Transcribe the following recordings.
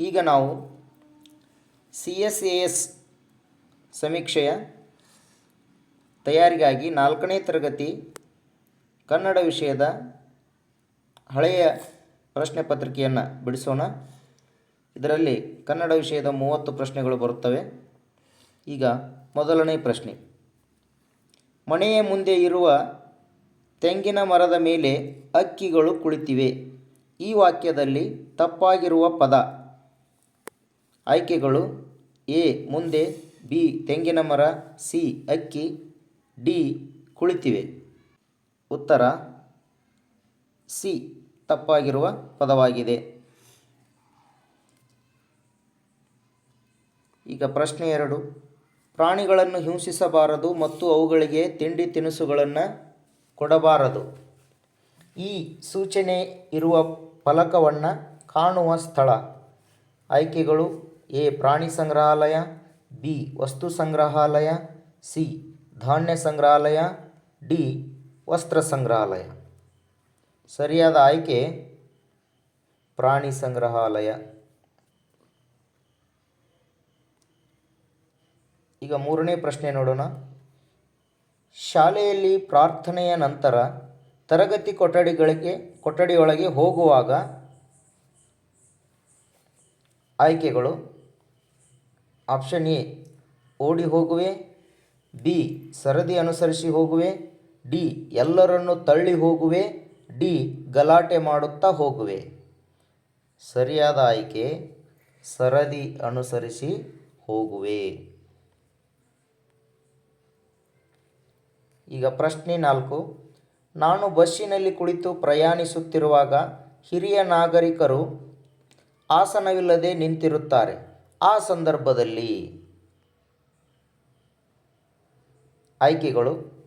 ಈಗ ನಾವು C S A S ಸಮೀಕ್ಷೆಯ ತಯಾರಿಗಾಗಿ ನಾಲ್ಕನೇ ತರಗತಿ ಕನ್ನಡ ವಿಷಯದ ಹಳೆಯ ಪ್ರಶ್ನೆ ಪತ್ರಿಕೆಯನ್ನು ಬಿಡಿಸೋಣ. ಇದರಲ್ಲಿ ಕನ್ನಡ ವಿಷಯದ ಮೂವತ್ತು ಪ್ರಶ್ನೆಗಳು ಬರುತ್ತವೆ. ಈಗ ಮೊದಲನೇ ಪ್ರಶ್ನೆ. ಮನೆಯ ಮುಂದೆ ಇರುವ ತೆಂಗಿನ ಮರದ ಮೇಲೆ ಅಕ್ಕಿಗಳು ಕುಳಿತಿವೆ. ಈ ವಾಕ್ಯದಲ್ಲಿ ತಪ್ಪಾಗಿರುವ ಪದ. ಆಯ್ಕೆಗಳು ಎ ಮುಂದೆ, ಬಿ ತೆಂಗಿನ ಮರ, ಸಿ ಅಕ್ಕಿ, ಡಿ ಕುಳಿತಿವೆ. ಉತ್ತರ, ಸಿ ತಪ್ಪಾಗಿರುವ ಪದವಾಗಿದೆ. ಈಗ ಪ್ರಶ್ನೆ ಎರಡು. ಪ್ರಾಣಿಗಳನ್ನು ಹಿಂಸಿಸಬಾರದು ಮತ್ತು ಅವುಗಳಿಗೆ ತಿಂಡಿ ತಿನಿಸುಗಳನ್ನು ಕೊಡಬಾರದು. ಈ ಸೂಚನೆ ಇರುವ ಫಲಕವನ್ನು ಕಾಣುವ ಸ್ಥಳ. ಆಯ್ಕೆಗಳು ಎ ಪ್ರಾಣಿ ಸಂಗ್ರಹಾಲಯ, ಬಿ ವಸ್ತು ಸಂಗ್ರಹಾಲಯ, ಸಿ ಧಾನ್ಯ ಸಂಗ್ರಹಾಲಯ, ಡಿ ವಸ್ತ್ರ ಸಂಗ್ರಹಾಲಯ. ಸರಿಯಾದ ಆಯ್ಕೆ ಪ್ರಾಣಿ ಸಂಗ್ರಹಾಲಯ. ಈಗ ಮೂರನೇ ಪ್ರಶ್ನೆ ನೋಡೋಣ. ಶಾಲೆಯಲ್ಲಿ ಪ್ರಾರ್ಥನೆಯ ನಂತರ ತರಗತಿ ಕೊಠಡಿಗಳಿಗೆ, ಕೊಠಡಿಯೊಳಗೆ ಹೋಗುವಾಗ ಆಯ್ಕೆಗಳು. ಆಪ್ಷನ್ ಎ, ಓಡಿ ಹೋಗುವೆ. ಬಿ, ಸರದಿ ಅನುಸರಿಸಿ ಹೋಗುವೆ. ಡಿ, ಎಲ್ಲರನ್ನು ತಳ್ಳಿ ಹೋಗುವೆ. ಡಿ, ಗಲಾಟೆ ಮಾಡುತ್ತಾ ಹೋಗುವೆ. ಸರಿಯಾದ ಆಯ್ಕೆ, ಸರದಿ ಅನುಸರಿಸಿ ಹೋಗುವೆ. ಈಗ ಪ್ರಶ್ನೆ ನಾಲ್ಕು. ನಾನು ಬಸ್ಸಿನಲ್ಲಿ ಕುಳಿತು ಪ್ರಯಾಣಿಸುತ್ತಿರುವಾಗ ಹಿರಿಯ ನಾಗರಿಕರು ಆಸನವಿಲ್ಲದೆ ನಿಂತಿರುತ್ತಾರೆ. ಆ ಸಂದರ್ಭದಲ್ಲಿ ಆಯ್ಕೆಗಳು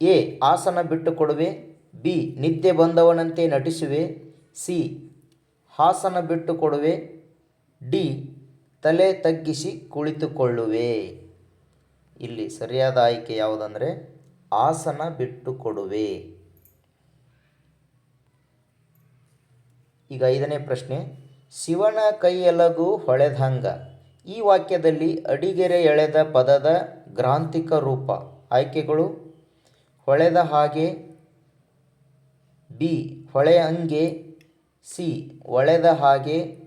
ಎ, ಆಸನ ಬಿಟ್ಟುಕೊಡುವೆ, ಬಿ ನಿದ್ದೆ ಬಂದವನಂತೆ ನಟಿಸುವೆ, ಸಿ, ಹಾಸನ ಬಿಟ್ಟುಕೊಡುವೆ, ಡಿ, ತಲೆ ತಗ್ಗಿಸಿ ಕುಳಿತುಕೊಳ್ಳುವೆ. ಇಲ್ಲಿ ಸರಿಯಾದ ಆಯ್ಕೆ ಯಾವುದಂದರೆ ಆಸನ ಬಿಟ್ಟುಕೊಡುವೆ. ಈಗ ಐದನೇ ಪ್ರಶ್ನೆ. ಶಿವನ ಕೈಯೆಲಗು ಹೊಳೆದಂಗ. ಈ ವಾಕ್ಯದಲ್ಲಿ ಅಡಿಗೆರೆ ಎಳೆದ ಪದದ ಗ್ರಾಂಥಿಕ ರೂಪ. ಆಯ್ಕೆಗಳು? ಹೊಳೆದ ಹಾಗೆ ಬಿ ಹೊಳೆ ಹಂಗೆ ಸಿ. ಹೊಳೆದ ಹಾಗೆ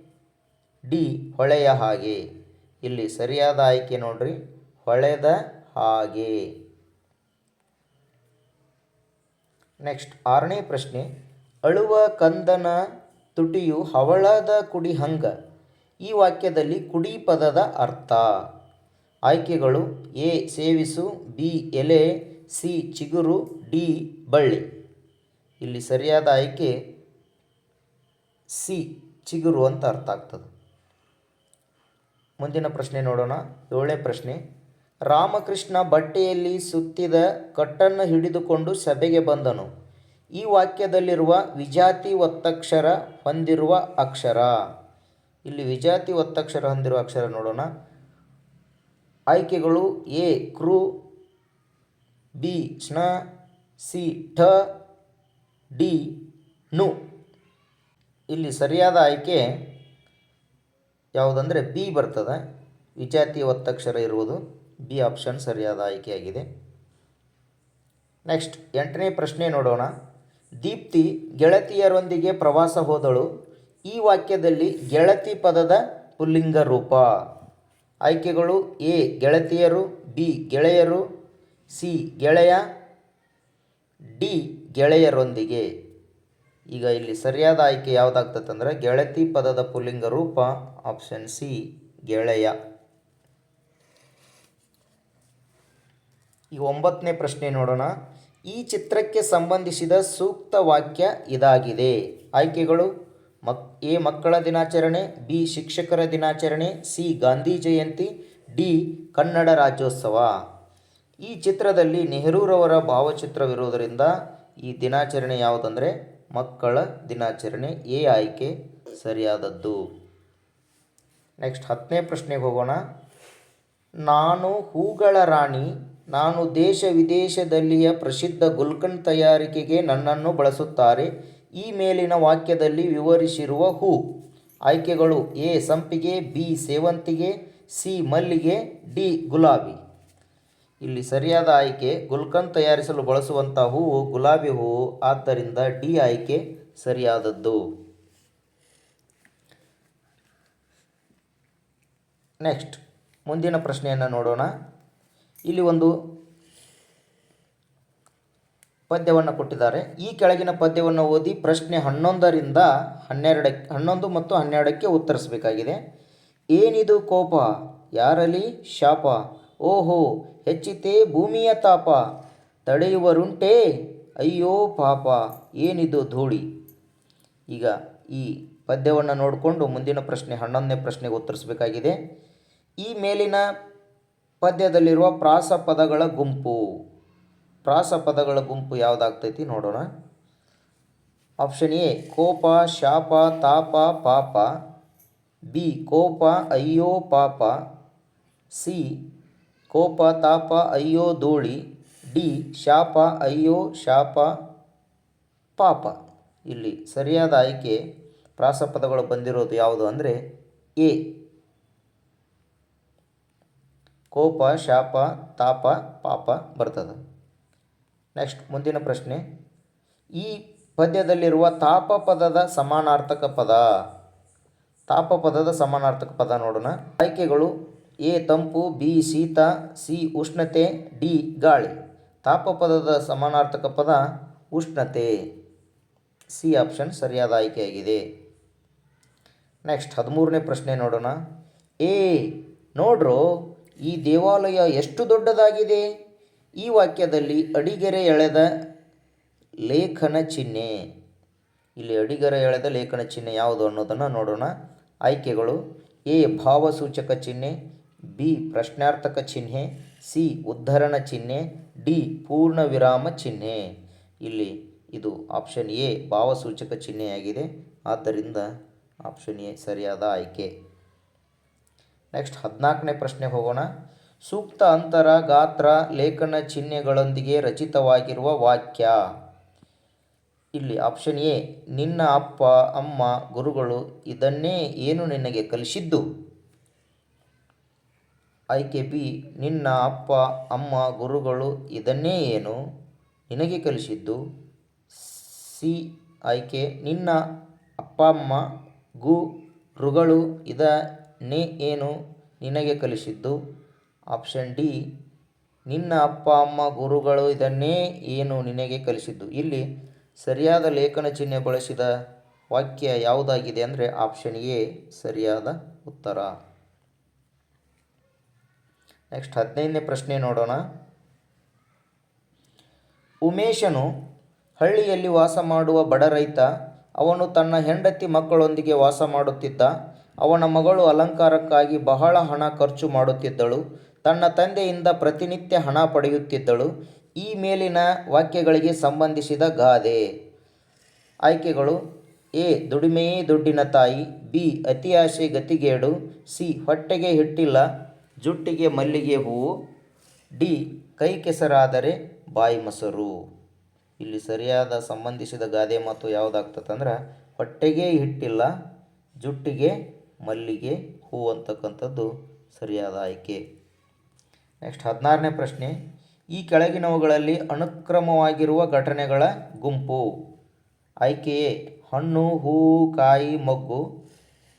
ಡಿ. ಹೊಳೆಯ ಹಾಗೆ. ಇಲ್ಲಿ ಸರಿಯಾದ ಆಯ್ಕೆ ನೋಡ್ರಿ. ಹೊಳೆದ ಹಾಗೆ. ನೆಕ್ಸ್ಟ್ ಆರನೇ ಪ್ರಶ್ನೆ. ಅಳುವ ಕಂದನ ತುಟಿಯು ಹವಳದ ಕುಡಿ ಹಂಗ ಈ ವಾಕ್ಯದಲ್ಲಿ ಕುಡಿ ಪದದ ಅರ್ಥ. ಆಯ್ಕೆಗಳು ಎ ಸೇವಿಸು, ಬಿ ಎಲೆ, ಸಿ ಚಿಗುರು, ಡಿ ಬಳ್ಳಿ. ಇಲ್ಲಿ ಸರಿಯಾದ ಆಯ್ಕೆ ಸಿ ಚಿಗುರು ಅಂತ ಅರ್ಥ ಆಗ್ತದೆ. ಮುಂದಿನ ಪ್ರಶ್ನೆ ನೋಡೋಣ. ಏಳನೇ ಪ್ರಶ್ನೆ. ರಾಮಕೃಷ್ಣ ಬಟ್ಟೆಯಲ್ಲಿ ಸುತ್ತಿದ ಕಟ್ಟನ್ನು ಹಿಡಿದುಕೊಂಡು ಸಭೆಗೆ ಬಂದನು. ಈ ವಾಕ್ಯದಲ್ಲಿರುವ ವಿಜಾತಿ ಒತ್ತಕ್ಷರ ಹೊಂದಿರುವ ಅಕ್ಷರ. ಇಲ್ಲಿ ವಿಜಾತಿ ಒತ್ತಕ್ಷರ ಹೊಂದಿರುವ ಅಕ್ಷರ ನೋಡೋಣ. ಆಯ್ಕೆಗಳು ಎ ಕ್ರು ಬಿ ಸ್ನ ಸಿ, ಠ, ಡಿ ನು ಇಲ್ಲಿ ಸರಿಯಾದ ಆಯ್ಕೆ ಯಾವುದಂದರೆ ಬಿ ಬರ್ತದೆ. ವಿಜಾತಿ ಒತ್ತಕ್ಷರ ಇರುವುದು ಬಿ ಆಪ್ಷನ್ ಸರಿಯಾದ ಆಯ್ಕೆಯಾಗಿದೆ. ನೆಕ್ಸ್ಟ್ ಎಂಟನೇ ಪ್ರಶ್ನೆ ನೋಡೋಣ. ದೀಪ್ತಿ ಗೆಳತಿಯರೊಂದಿಗೆ ಪ್ರವಾಸ ಹೋದಳು. ಈ ವಾಕ್ಯದಲ್ಲಿ ಗೆಳತಿ ಪದದ ಪುಲ್ಲಿಂಗ ರೂಪ. ಆಯ್ಕೆಗಳು ಎ, ಗೆಳತಿಯರು, ಬಿ, ಗೆಳೆಯರು, ಸಿ, ಗೆಳೆಯ, ಡಿ, ಗೆಳೆಯರೊಂದಿಗೆ. ಈಗ ಇಲ್ಲಿ ಸರಿಯಾದ ಆಯ್ಕೆ ಯಾವುದಾಗ್ತದಂದ್ರೆ ಗೆಳತಿ ಪದದ ಪುಲ್ಲಿಂಗ ರೂಪ, ಆಪ್ಷನ್ ಸಿ, ಗೆಳೆಯ. ಈ ಒಂಬತ್ತನೇ ಪ್ರಶ್ನೆ ನೋಡೋಣ. ಈ ಚಿತ್ರಕ್ಕೆ ಸಂಬಂಧಿಸಿದ ಸೂಕ್ತ ವಾಕ್ಯ ಇದಾಗಿದೆ. ಆಯ್ಕೆಗಳು, ಮಕ್, ಎ ಮಕ್ಕಳ ದಿನಾಚರಣೆ, ಬಿ ಶಿಕ್ಷಕರ ದಿನಾಚರಣೆ, ಸಿ ಗಾಂಧಿ ಜಯಂತಿ, ಡಿ ಕನ್ನಡ ರಾಜ್ಯೋತ್ಸವ. ಈ ಚಿತ್ರದಲ್ಲಿ ನೆಹರೂರವರ ಭಾವಚಿತ್ರವಿರುವುದರಿಂದ ಈ ದಿನಾಚರಣೆ ಯಾವುದಂದರೆ ಮಕ್ಕಳ ದಿನಾಚರಣೆ, ಎ ಆಯ್ಕೆ ಸರಿಯಾದದ್ದು. ನೆಕ್ಸ್ಟ್ ಹತ್ತನೇ ಪ್ರಶ್ನೆಗೆ ಹೋಗೋಣ. ನಾನು ಹೂಗಳ ರಾಣಿ ನಾನು ದೇಶ ವಿದೇಶದಲ್ಲಿಯ ಪ್ರಸಿದ್ಧ ಗುಲ್ಕನ್ ತಯಾರಿಕೆಗೆ ನನ್ನನ್ನು ಬಳಸುತ್ತಾರೆ. ಈ ಮೇಲಿನ ವಾಕ್ಯದಲ್ಲಿ ವಿವರಿಸಿರುವ ಹೂ. ಆಯ್ಕೆಗಳು ಎ. ಸಂಪಿಗೆ, ಬಿ. ಸೇವಂತಿಗೆ, ಸಿ. ಮಲ್ಲಿಗೆ, ಡಿ. ಗುಲಾಬಿ. ಇಲ್ಲಿ ಸರಿಯಾದ ಆಯ್ಕೆ ಗುಲ್ಕನ್ ತಯಾರಿಸಲು ಬಳಸುವಂಥ ಹೂವು ಗುಲಾಬಿ ಹೂವು ಆದ್ದರಿಂದ ಡಿ ಆಯ್ಕೆ ಸರಿಯಾದದ್ದು. ನೆಕ್ಸ್ಟ್, ಮುಂದಿನ ಪ್ರಶ್ನೆಯನ್ನು ನೋಡೋಣ. ಇಲ್ಲಿ ಒಂದು ಪದ್ಯವನ್ನು ಕೊಟ್ಟಿದ್ದಾರೆ. ಈ ಕೆಳಗಿನ ಪದ್ಯವನ್ನು ಓದಿ ಪ್ರಶ್ನೆ ಹನ್ನೊಂದರಿಂದ ಹನ್ನೆರಡಕ್ಕೆ ಹನ್ನೊಂದು ಮತ್ತು ಹನ್ನೆರಡಕ್ಕೆ ಉತ್ತರಿಸಬೇಕಾಗಿದೆ. ಏನಿದು ಕೋಪ? ಯಾರಲಿ ಶಾಪ. ಓಹೋ, ಹೆಚ್ಚಿತೆ ಭೂಮಿಯ ತಾಪ. ತಡೆಯುವರುಂಟೇ? ಅಯ್ಯೋ, ಪಾಪ. ಏನಿದು ಧೂಳಿ? ಈಗ ಈ ಪದ್ಯವನ್ನು ನೋಡಿಕೊಂಡು ಮುಂದಿನ ಪ್ರಶ್ನೆ, ಹನ್ನೊಂದನೇ ಪ್ರಶ್ನೆಗೆ ಉತ್ತರಿಸಬೇಕಾಗಿದೆ. ಈ ಮೇಲಿನ ಪದ್ಯದಲ್ಲಿರುವ ಪ್ರಾಸ ಪದಗಳ ಗುಂಪು. ಪ್ರಾಸ ಪದಗಳ ಗುಂಪು ಯಾವುದಾಗ್ತೈತಿ ನೋಡೋಣ. ಆಪ್ಷನ್ ಎ, ಕೋಪ, ಶಾಪ, ತಾಪ, ಪಾಪ. ಬಿ, ಕೋಪ, ಅಯ್ಯೋ, ಪಾಪ. ಸಿ, ಕೋಪ, ತಾಪ, ಅಯ್ಯೋ ಧೂಳಿ ಡಿ, ಶಾಪ, ಅಯ್ಯೋ, ಶಾಪ, ಪಾಪ. ಇಲ್ಲಿ ಸರಿಯಾದ ಆಯ್ಕೆ ಪ್ರಾಸಪದಗಳು ಬಂದಿರೋದು ಯಾವುದು ಅಂದರೆ ಎ. ಕೋಪ, ಶಾಪ, ತಾಪ, ಪಾಪ ಬರ್ತದೆ. ನೆಕ್ಸ್ಟ್ ಮುಂದಿನ ಪ್ರಶ್ನೆ. ಈ ಪದ್ಯದಲ್ಲಿರುವ ತಾಪ ಪದದ ಸಮಾನಾರ್ಥಕ ಪದ. ತಾಪ ಪದದ ಸಮಾನಾರ್ಥಕ ಪದ ನೋಡೋಣ. ಆಯ್ಕೆಗಳು ಎ ತಂಪು, ಬಿ ಶೀತ, ಸಿ ಉಷ್ಣತೆ, ಡಿ ಗಾಳಿ. ತಾಪ ಪದದ ಸಮಾನಾರ್ಥಕ ಪದ ಉಷ್ಣತೆ. ಸಿ ಆಪ್ಷನ್ ಸರಿಯಾದ ಆಯ್ಕೆಯಾಗಿದೆ. ನೆಕ್ಸ್ಟ್ ಹದಿಮೂರನೇ ಪ್ರಶ್ನೆ ನೋಡೋಣ. ಎ ನೋಡ್ರೋ ಈ ದೇವಾಲಯ ಎಷ್ಟು ದೊಡ್ಡದಾಗಿದೆ? ಈ ವಾಕ್ಯದಲ್ಲಿ ಅಡಿಗೆರೆ ಎಳೆದ ಲೇಖನ ಚಿಹ್ನೆ. ಇಲ್ಲಿ ಅಡಿಗೆರೆ ಎಳೆದ ಲೇಖನ ಚಿಹ್ನೆ ಯಾವುದು ಅನ್ನೋದನ್ನು ನೋಡೋಣ. ಆಯ್ಕೆಗಳು ಎ, ಭಾವಸೂಚಕ ಚಿಹ್ನೆ, ಬಿ, ಪ್ರಶ್ನಾರ್ಥಕ ಚಿಹ್ನೆ, ಸಿ, ಉದ್ಧರಣ ಚಿಹ್ನೆ, ಡಿ ಪೂರ್ಣ ವಿರಾಮ ಚಿಹ್ನೆ. ಇಲ್ಲಿ ಇದು ಆಪ್ಷನ್ ಎ, ಭಾವಸೂಚಕ ಚಿಹ್ನೆಯಾಗಿದೆ. ಆದ್ದರಿಂದ ಆಪ್ಷನ್ ಎ ಸರಿಯಾದ ಆಯ್ಕೆ. ನೆಕ್ಸ್ಟ್ ಹದಿನಾಲ್ಕನೇ ಪ್ರಶ್ನೆಗೆ ಹೋಗೋಣ. ಸೂಕ್ತ ಅಂತರ, ಗಾತ್ರ, ಲೇಖನ ಚಿಹ್ನೆಗಳೊಂದಿಗೆ ರಚಿತವಾಗಿರುವ ವಾಕ್ಯ. ಇಲ್ಲಿ ಆಪ್ಷನ್ ಎ, ನಿನ್ನ ಅಪ್ಪ, ಅಮ್ಮ, ಗುರುಗಳು ಇದನ್ನೇ ಏನು ನಿನಗೆ ಕಲಿಸಿದ್ದು? ಆಯ್ಕೆ ಬಿ, ನಿನ್ನ ಅಪ್ಪ, ಅಮ್ಮ, ಗುರುಗಳು ಇದನ್ನೇ ಏನು ನಿನಗೆ ಕಲಿಸಿದ್ದು? ಸಿ, ಆಯ್ಕೆ, ನಿನ್ನ ಅಪ್ಪ, ಅಮ್ಮ ಗುರುಗಳು ಇದನ್ನೇ ಏನು ನಿನಗೆ ಕಲಿಸಿದ್ದು? ಆಪ್ಷನ್ ಡಿ, ನಿನ್ನ ಅಪ್ಪ, ಅಮ್ಮ, ಗುರುಗಳು ಇದನ್ನೇ ಏನು ನಿನಗೆ ಕಲಿಸಿದ್ದು? ಇಲ್ಲಿ ಸರಿಯಾದ ಲೇಖನ ಚಿಹ್ನೆ ಬಳಸಿದ ವಾಕ್ಯ ಯಾವುದಾಗಿದೆ ಅಂದರೆ ಆಪ್ಷನ್ ಎ, ಸರಿಯಾದ ಉತ್ತರ. ನೆಕ್ಸ್ಟ್ ಹದಿನೈದನೇ ಪ್ರಶ್ನೆ ನೋಡೋಣ. ಉಮೇಶನು ಹಳ್ಳಿಯಲ್ಲಿ ವಾಸ ಮಾಡುವ ಬಡ ರೈತ, ಅವನು ತನ್ನ ಹೆಂಡತಿ ಮಕ್ಕಳೊಂದಿಗೆ ವಾಸ ಮಾಡುತ್ತಿದ್ದ. ಅವನ ಮಗಳು ಅಲಂಕಾರಕ್ಕಾಗಿ ಬಹಳ ಹಣ ಖರ್ಚು ಮಾಡುತ್ತಿದ್ದಳು, ತನ್ನ ತಂದೆಯಿಂದ ಪ್ರತಿನಿತ್ಯ ಹಣ ಪಡೆಯುತ್ತಿದ್ದಳು, ಈ ಮೇಲಿನ ವಾಕ್ಯಗಳಿಗೆ ಸಂಬಂಧಿಸಿದ ಗಾದೆ. ಆಯ್ಕೆಗಳು, ಎ. ದುಡಿಮೆಯೇ ದುಡ್ಡಿನ ತಾಯಿ, ಬಿ. ಅತಿಯಾಸೆ ಗತಿಗೇಡು, ಸಿ. ಹೊಟ್ಟೆಗೆ ಹಿಟ್ಟಿಲ್ಲ, ಜುಟ್ಟಿಗೆ ಮಲ್ಲಿಗೆ ಹೂವು, ಡಿ. ಕೈ ಕೆಸರಾದರೆ ಬಾಯಿ ಮೊಸರು. ಇಲ್ಲಿ ಸರಿಯಾದ ಸಂಬಂಧಿಸಿದ ಗಾದೆ ಮಾತು ಯಾವುದಾಗ್ತದೆ ಅಂದ್ರೆ, ಹೊಟ್ಟೆಗೆ ಹಿಟ್ಟಿಲ್ಲ, ಜುಟ್ಟಿಗೆ ಮಲ್ಲಿಗೆ ಹೂ ಅಂತಕ್ಕಂಥದ್ದು ಸರಿಯಾದ ಆಯ್ಕೆ. ನೆಕ್ಸ್ಟ್ ಹದಿನಾರನೇ ಪ್ರಶ್ನೆ. ಈ ಕೆಳಗಿನವುಗಳಲ್ಲಿ ಅನುಕ್ರಮವಾಗಿರುವ ಘಟನೆಗಳ ಗುಂಪು. ಆಯ್ಕೆ ಎ ಹಣ್ಣು, ಹೂ, ಕಾಯಿ, ಮೊಗ್ಗು.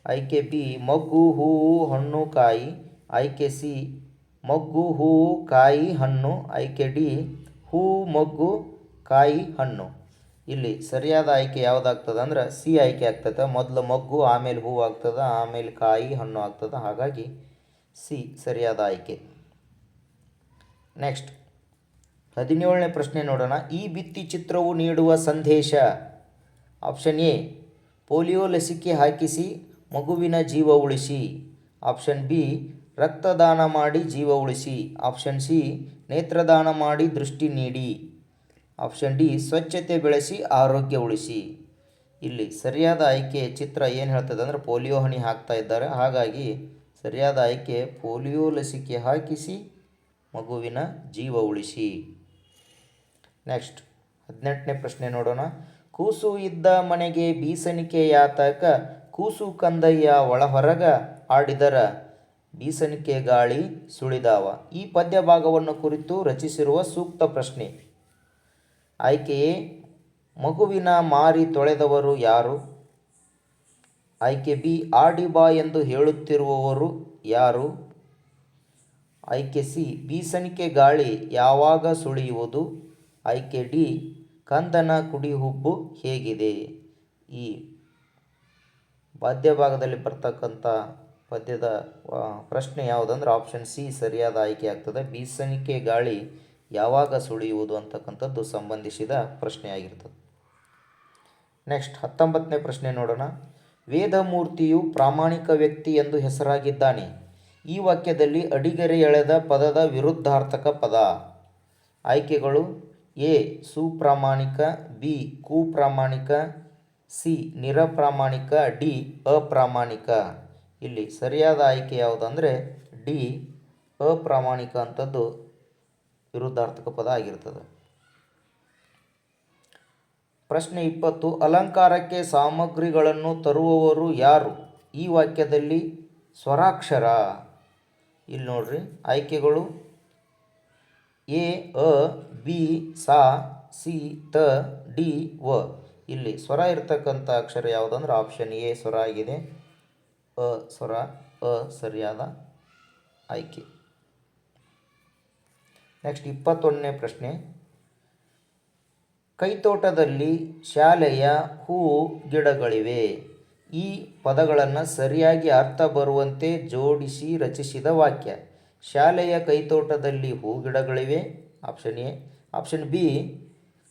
ಆಯ್ಕೆ ಬಿ, ಮೊಗ್ಗು, ಹೂ, ಹಣ್ಣು, ಕಾಯಿ. ಆಯ್ಕೆ ಸಿ, ಮೊಗ್ಗು, ಹೂ, ಕಾಯಿ, ಹಣ್ಣು. ಆಯ್ಕೆ ಡಿ, ಹೂ, ಮೊಗ್ಗು, ಕಾಯಿ, ಹಣ್ಣು. ಇಲ್ಲಿ ಸರಿಯಾದ ಆಯ್ಕೆ ಯಾವುದಾಗ್ತದೆ ಅಂದ್ರೆ ಸಿ ಆಯ್ಕೆ ಆಗ್ತದೆ. ಮೊದಲು ಮೊಗ್ಗು, ಆಮೇಲೆ ಹೂವು ಆಗ್ತದೆ, ಆಮೇಲೆ ಕಾಯಿ, ಹಣ್ಣು ಆಗ್ತದೆ. ಹಾಗಾಗಿ ಸಿ ಸರಿಯಾದ ಆಯ್ಕೆ. ನೆಕ್ಸ್ಟ್, ಹದಿನೇಳನೇ ಪ್ರಶ್ನೆ ನೋಡೋಣ. ಈ ಭಿತ್ತಿ ಚಿತ್ರವು ನೀಡುವ ಸಂದೇಶ. ಆಪ್ಷನ್ ಎ, ಪೋಲಿಯೋ ಲಸಿಕೆ ಹಾಕಿಸಿ, ಮಗುವಿನ ಜೀವ ಉಳಿಸಿ. ಆಪ್ಷನ್ ಬಿ, ರಕ್ತದಾನ ಮಾಡಿ ಜೀವ ಉಳಿಸಿ. ಆಪ್ಷನ್ ಸಿ, ನೇತ್ರದಾನ ಮಾಡಿ ದೃಷ್ಟಿ ನೀಡಿ. ಆಪ್ಷನ್ ಡಿ ಸ್ವಚ್ಛತೆ ಬೆಳೆಸಿ, ಆರೋಗ್ಯ ಉಳಿಸಿ. ಇಲ್ಲಿ ಸರಿಯಾದ ಆಯ್ಕೆ ಚಿತ್ರ ಏನು ಹೇಳ್ತದೆ ಅಂದರೆ ಪೋಲಿಯೋ ಹನಿ ಹಾಕ್ತಾ ಇದ್ದಾರೆ. ಹಾಗಾಗಿ ಸರಿಯಾದ ಆಯ್ಕೆ ಪೋಲಿಯೋ ಲಸಿಕೆ ಹಾಕಿಸಿ, ಮಗುವಿನ ಜೀವ ಉಳಿಸಿ. ನೆಕ್ಸ್ಟ್ ಹದಿನೆಂಟನೇ ಪ್ರಶ್ನೆ ನೋಡೋಣ. ಕೂಸು ಇದ್ದ ಮನೆಗೆ ಬೀಸಣಿಕೆಯಾತಕ ಕೂಸು ಕಂದಯ್ಯ ಒಳ ಹೊರಗ ಆಡಿದರ, ಬೀಸಣಿಕೆ ಗಾಳಿ ಸುಳಿದಾವ. ಈ ಪದ್ಯ ಭಾಗವನ್ನು ಕುರಿತು ರಚಿಸಿರುವ ಸೂಕ್ತ ಪ್ರಶ್ನೆ. ಆಯ್ಕೆಯೇ ಮಗುವಿನ ಮಾರಿ ತೊಳೆದವರು ಯಾರು? ಆಯ್ಕೆ ಬಿ, ಆಡಿ ಬಾ ಎಂದು ಹೇಳುತ್ತಿರುವವರು ಯಾರು? ಆಯ್ಕೆ ಸಿ, ಬೀಸಣಿಕೆ ಗಾಳಿ ಯಾವಾಗ ಸುಳಿಯುವುದು? ಆಯ್ಕೆ ಡಿ, ಕಂದನ ಕುಡಿಹುಬ್ಬು ಹೇಗಿದೆ? ಈ ಭಾಗದಲ್ಲಿ ಬರ್ತಕ್ಕಂಥ ಪದ್ಯದ ಪ್ರಶ್ನೆ ಯಾವುದಂದ್ರೆ ಆಪ್ಷನ್ ಸಿ ಸರಿಯಾದ ಆಯ್ಕೆ ಆಗ್ತದೆ. ಬೀಸಣಿಕೆ ಗಾಳಿ ಯಾವಾಗ ಸುಳಿಯುವುದು ಅಂತಕ್ಕಂಥದ್ದು ಸಂಬಂಧಿಸಿದ ಪ್ರಶ್ನೆಯಾಗಿರ್ತದೆ. ನೆಕ್ಸ್ಟ್ ಹತ್ತೊಂಬತ್ತನೇ ಪ್ರಶ್ನೆ ನೋಡೋಣ. ವೇದಮೂರ್ತಿಯು ಪ್ರಾಮಾಣಿಕ ವ್ಯಕ್ತಿ ಎಂದು ಹೆಸರಾಗಿದ್ದಾನೆ. ಈ ವಾಕ್ಯದಲ್ಲಿ ಅಡಿಗೆರೆ ಎಳೆದ ಪದದ ವಿರುದ್ಧಾರ್ಥಕ ಪದ. ಆಯ್ಕೆಗಳು ಎ, ಸುಪ್ರಾಮಾಣಿಕ, ಬಿ, ಕುಪ್ರಾಮಾಣಿಕ, ಸಿ, ನಿರಪ್ರಾಮಾಣಿಕ, ಡಿ, ಅಪ್ರಾಮಾಣಿಕ. ಇಲ್ಲಿ ಸರಿಯಾದ ಆಯ್ಕೆ ಯಾವುದಂದರೆ ಡಿ, ಅಪ್ರಾಮಾಣಿಕ ಅಂಥದ್ದು ವಿರುದ್ಧಾರ್ಥಕ ಪದ ಆಗಿರ್ತದೆ. ಪ್ರಶ್ನೆ ಇಪ್ಪತ್ತು, ಅಲಂಕಾರಕ್ಕೆ ಸಾಮಗ್ರಿಗಳನ್ನು ತರುವವರು ಯಾರು? ಈ ವಾಕ್ಯದಲ್ಲಿ ಸ್ವರಾಕ್ಷರ. ಇಲ್ಲಿ ನೋಡ್ರಿ, ಆಯ್ಕೆಗಳು ಎ, ಅ, ಬಿ, ಸಾ, ಸಿ, ತ, ಡಿ, ವ. ಇಲ್ಲಿ ಸ್ವರ ಇರ್ತಕ್ಕಂಥ ಅಕ್ಷರ ಯಾವುದಂದ್ರೆ ಆಪ್ಷನ್ ಎ ಸ್ವರ ಆಗಿದೆ. ಅ, ಸ್ವರ, ಅ, ಸರಿಯಾದ ಆಯ್ಕೆ. ನೆಕ್ಸ್ಟ್ ಇಪ್ಪತ್ತೊಂದನೇ ಪ್ರಶ್ನೆ. ಕೈತೋಟದಲ್ಲಿ ಶಾಲೆಯ ಹೂ ಗಿಡಗಳಿವೆ. ಈ ಪದಗಳನ್ನು ಸರಿಯಾಗಿ ಅರ್ಥ ಬರುವಂತೆ ಜೋಡಿಸಿ ರಚಿಸಿದ ವಾಕ್ಯ. ಶಾಲೆಯ ಕೈತೋಟದಲ್ಲಿ ಹೂ ಗಿಡಗಳಿವೆ. Option A. Option B.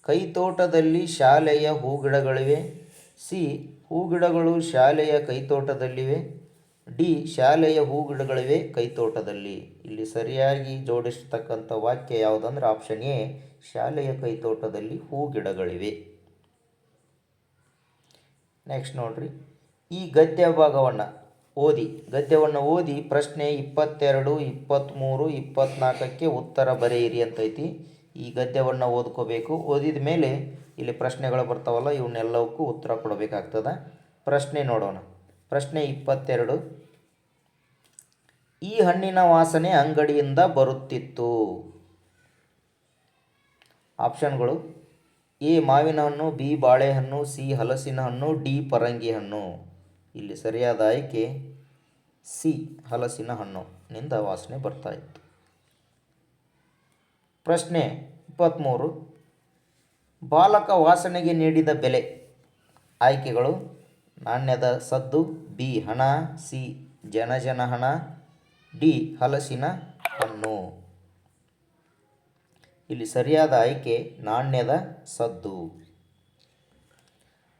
ಕೈತೋಟದಲ್ಲಿ ಶಾಲೆಯ ಹೂ ಗಿಡಗಳಿವೆ. ಸಿ. ಹೂ ಗಿಡಗಳು ಶಾಲೆಯ ಕೈತೋಟದಲ್ಲಿವೆ. ಡಿ ಶಾಲೆಯ ಹೂಗಿಡಗಳಿವೆ ಕೈತೋಟದಲ್ಲಿ. ಇಲ್ಲಿ ಸರಿಯಾಗಿ ಜೋಡಿಸ್ತಕ್ಕಂಥ ವಾಕ್ಯ ಯಾವುದಂದ್ರೆ ಆಪ್ಷನ್ ಎ, ಶಾಲೆಯ ಕೈತೋಟದಲ್ಲಿ ಹೂಗಿಡಗಳಿವೆ. ನೆಕ್ಸ್ಟ್ ನೋಡ್ರಿ. ಈ ಗದ್ಯ ಭಾಗವನ್ನು ಓದಿ, ಗದ್ಯವನ್ನು ಓದಿ ಪ್ರಶ್ನೆ ಇಪ್ಪತ್ತೆರಡು ಇಪ್ಪತ್ತ್ಮೂರು ಇಪ್ಪತ್ತ್ನಾಲ್ಕಕ್ಕೆ ಉತ್ತರ ಬರೆಯಿರಿ ಅಂತೈತಿ. ಈ ಗದ್ಯವನ್ನು ಓದ್ಕೋಬೇಕು. ಓದಿದ ಮೇಲೆ ಇಲ್ಲಿ ಪ್ರಶ್ನೆಗಳು ಬರ್ತಾವಲ್ಲ ಇವನ್ನೆಲ್ಲವಕ್ಕೂ ಉತ್ತರ ಕೊಡಬೇಕಾಗ್ತದೆ. ಪ್ರಶ್ನೆ ನೋಡೋಣ. ಪ್ರಶ್ನೆ ಇಪ್ಪತ್ತೆರಡು. ಈ ಹಣ್ಣಿನ ವಾಸನೆ ಅಂಗಡಿಯಿಂದ ಬರುತ್ತಿತ್ತು. ಆಪ್ಷನ್ಗಳು, ಎ, ಮಾವಿನ ಹಣ್ಣು, ಬಿ, ಬಾಳೆಹಣ್ಣು, ಸಿ, ಹಲಸಿನ ಹಣ್ಣು, ಡಿ, ಪರಂಗಿ ಹಣ್ಣು. ಇಲ್ಲಿ ಸರಿಯಾದ ಆಯ್ಕೆ, ಸಿ, ಹಲಸಿನ ಹಣ್ಣು ನಿಂದ ವಾಸನೆ ಬರ್ತಾ ಇತ್ತು. ಪ್ರಶ್ನೆ ಇಪ್ಪತ್ತ್ಮೂರು ಬಾಲಕ ವಾಸನೆಗೆ ನೀಡಿದ ಬೆಲೆ, ಆಯ್ಕೆಗಳು ನಾಣ್ಯದ ಸದ್ದು ಬಿ ಹಣ, ಸಿ ಜನಜನ ಹಣ ಡಿ ಹಲಸಿನ ಹಣ್ಣು ಇಲ್ಲಿ ಸರಿಯಾದ ಆಯ್ಕೆ ನಾಣ್ಯದ ಸದ್ದು.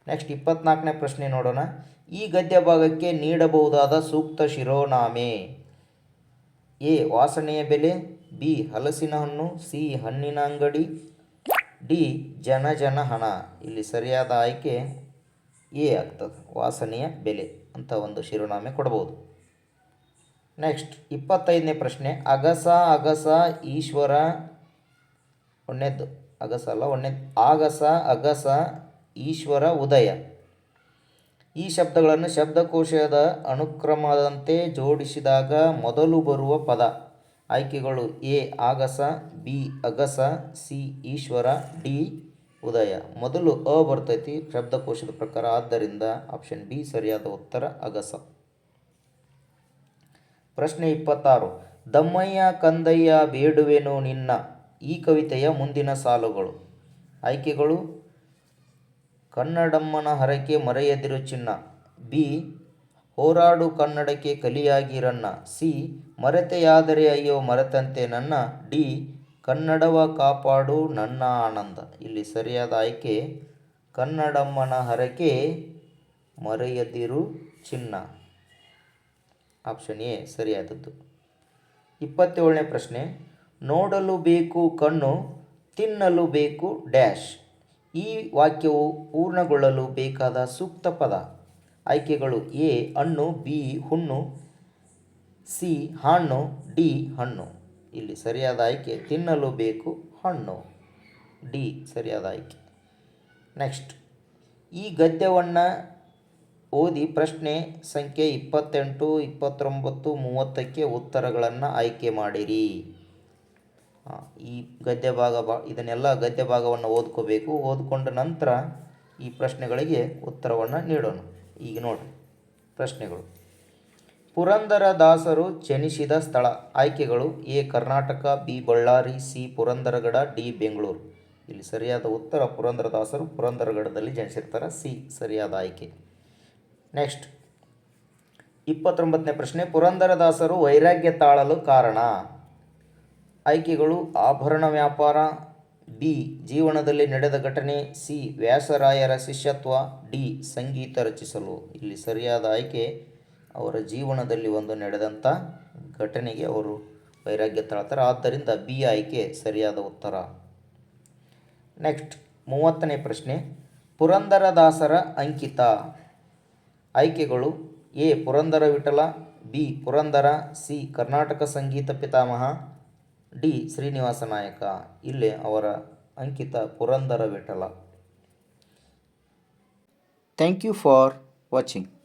ನೆಕ್ಸ್ಟ್ ಇಪ್ಪತ್ನಾಲ್ಕನೇ ಪ್ರಶ್ನೆ ನೋಡೋಣ. ಈ ಗದ್ಯ ಭಾಗಕ್ಕೆ ನೀಡಬಹುದಾದ ಸೂಕ್ತ ಶಿರೋನಾಮೆ. ಎ, ವಾಸನೆಯ ಬೆಲೆ, ಬಿ ಹಲಸಿನ ಹಣ್ಣು ಸಿ, ಹಣ್ಣಿನ ಅಂಗಡಿ, ಡಿ ಜನಜನ ಜನ ಹಣ ಇಲ್ಲಿ ಸರಿಯಾದ ಆಯ್ಕೆ ಎ ಆಗ್ತದೆ, ವಾಸನೆಯ ಬೆಲೆ ಅಂತ ಒಂದು ಶಿರೋನಾಮೆ ಕೊಡ್ಬೋದು. ನೆಕ್ಸ್ಟ್ ಇಪ್ಪತ್ತೈದನೇ ಪ್ರಶ್ನೆ, ಅಗಸ ಅಗಸ, ಈಶ್ವರ, ಒಣ್ಣೆದ್ದು, ಅಗಸ ಅಲ್ಲ ಒಣ್ಣೆ ಆಗಸ, ಅಗಸ, ಈಶ್ವರ, ಉದಯ. ಈ ಶಬ್ದಗಳನ್ನು ಶಬ್ದಕೋಶದ ಅನುಕ್ರಮದಂತೆ ಜೋಡಿಸಿದಾಗ ಮೊದಲು ಬರುವ ಪದ. ಆಯ್ಕೆಗಳು ಎ, ಆಗಸ, ಬಿ, ಅಗಸ, ಸಿ, ಈಶ್ವರ, ಡಿ ಉದಯ. ಮೊದಲು ಅ ಬರ್ತೈತಿ, ಶಬ್ದಕೋಶದ ಪ್ರಕಾರ. ಆದ್ದರಿಂದ ಆಪ್ಷನ್ ಬಿ ಸರಿಯಾದ ಉತ್ತರ, ಅಗಸ. ಪ್ರಶ್ನೆ ಇಪ್ಪತ್ತಾರು. ದಮ್ಮಯ್ಯ, ಕಂದಯ್ಯ, ಬೇಡುವೆನು ನಿನ್ನ. ಈ ಕವಿತೆಯ ಮುಂದಿನ ಸಾಲುಗಳು. ಆಯ್ಕೆಗಳು. ಕನ್ನಡಮ್ಮನ ಹರಕೆ ಮರೆಯದಿರು ಚಿನ್ನ. ಬಿ. ಹೋರಾಡು ಕನ್ನಡಕ್ಕೆ ಕಲಿಯಾಗಿರನ್ನ ಸಿ. ಮರೆತೆಯಾದರೆ ಅಯ್ಯೋ ಮರೆತಂತೆ ನನ್ನ. ಡಿ. ಕನ್ನಡವ ಕಾಪಾಡು ನನ್ನ ಆನಂದ. ಇಲ್ಲಿ ಸರಿಯಾದ ಆಯ್ಕೆ. ಕನ್ನಡಮ್ಮನ ಹರಕೆ ಮರೆಯದಿರು ಚಿನ್ನ. ಆಪ್ಷನ್ ಎ, ಸರಿಯಾದದ್ದು. ಇಪ್ಪತ್ತೇಳನೇ ಪ್ರಶ್ನೆ. ನೋಡಲು ಬೇಕು ಕಣ್ಣು, ತಿನ್ನಲು ಬೇಕು ಡ್ಯಾಶ್. ಈ ವಾಕ್ಯವು ಪೂರ್ಣಗೊಳ್ಳಲು ಬೇಕಾದ ಸೂಕ್ತ ಪದ. ಆಯ್ಕೆಗಳು ಎ, ಹಣ್ಣು, ಬಿ, ಹುಣ್ಣು, ಸಿ, ಹಣ್ಣು, ಡಿ, ಹಣ್ಣು. ಇಲ್ಲಿ ಸರಿಯಾದ ಆಯ್ಕೆ, ತಿನ್ನಲು ಬೇಕು ಹಣ್ಣು. ಡಿ ಸರಿಯಾದ ಆಯ್ಕೆ. ನೆಕ್ಸ್ಟ್ ಈ ಗದ್ಯವನ್ನು ಓದಿ ಪ್ರಶ್ನೆ ಸಂಖ್ಯೆ ಇಪ್ಪತ್ತೆಂಟು, ಇಪ್ಪತ್ತೊಂಬತ್ತು, ಮೂವತ್ತಕ್ಕೆ ಉತ್ತರಗಳನ್ನು ಆಯ್ಕೆ ಮಾಡಿರಿ. ಈ ಗದ್ಯ ಭಾಗ ಬಾ, ಇದನ್ನೆಲ್ಲ ಗದ್ಯ ಭಾಗವನ್ನು ಓದ್ಕೋಬೇಕು. ಓದ್ಕೊಂಡ ನಂತರ ಈ ಪ್ರಶ್ನೆಗಳಿಗೆ ಉತ್ತರವನ್ನು ನೀಡೋಣ. ಈಗ ನೋಡಿರಿ ಪ್ರಶ್ನೆಗಳು. ಪುರಂದರದಾಸರು ಜನಿಸಿದ ಸ್ಥಳ. ಆಯ್ಕೆಗಳು A. Karnataka, B. Ballari, C. Purandaragada, D. Bengaluru. ಇಲ್ಲಿ ಸರಿಯಾದ ಉತ್ತರ ಪುರಂದರದಾಸರು ಪುರಂದರಗಡದಲ್ಲಿ ಜನಿಸಿರ್ತಾರೆ. ಸಿ. ಸರಿಯಾದ ಆಯ್ಕೆ. ನೆಕ್ಸ್ಟ್. ಇಪ್ಪತ್ತೊಂಬತ್ತನೇ ಪ್ರಶ್ನೆ. ಪುರಂದರದಾಸರು ವೈರಾಗ್ಯ ತಾಳಲು ಕಾರಣ? ಆಯ್ಕೆಗಳು ಆಭರಣ ವ್ಯಾಪಾರ, ಬಿ. ಜೀವನದಲ್ಲಿ ನಡೆದ ಘಟನೆ, ಸಿ. ವ್ಯಾಸರಾಯರ ಶಿಷ್ಯತ್ವ, ಡಿ. ಸಂಗೀತ ರಚಿಸಲು. ಇಲ್ಲಿ ಸರಿಯಾದ ಆಯ್ಕೆ ಅವರ ಜೀವನದಲ್ಲಿ ಒಂದು ನಡೆದಂಥ ಘಟನೆಗೆ ಅವರು ವೈರಾಗ್ಯ ತಳ್ತಾರೆ ಆದ್ದರಿಂದ ಬಿ ಆಯ್ಕೆ ಸರಿಯಾದ ಉತ್ತರ. ನೆಕ್ಸ್ಟ್, ಮೂವತ್ತನೇ ಪ್ರಶ್ನೆ. ಪುರಂದರದಾಸರ ಅಂಕಿತ. ಆಯ್ಕೆಗಳು A. Purandara Vittala, B. Purandara, C. Karnataka ಸಂಗೀತ ಪಿತಾಮಹ, ಡಿ. ಶ್ರೀನಿವಾಸ ನಾಯಕ. ಇಲ್ಲಿ ಅವರ ಅಂಕಿತ Purandara Vittala. Thank you for watching.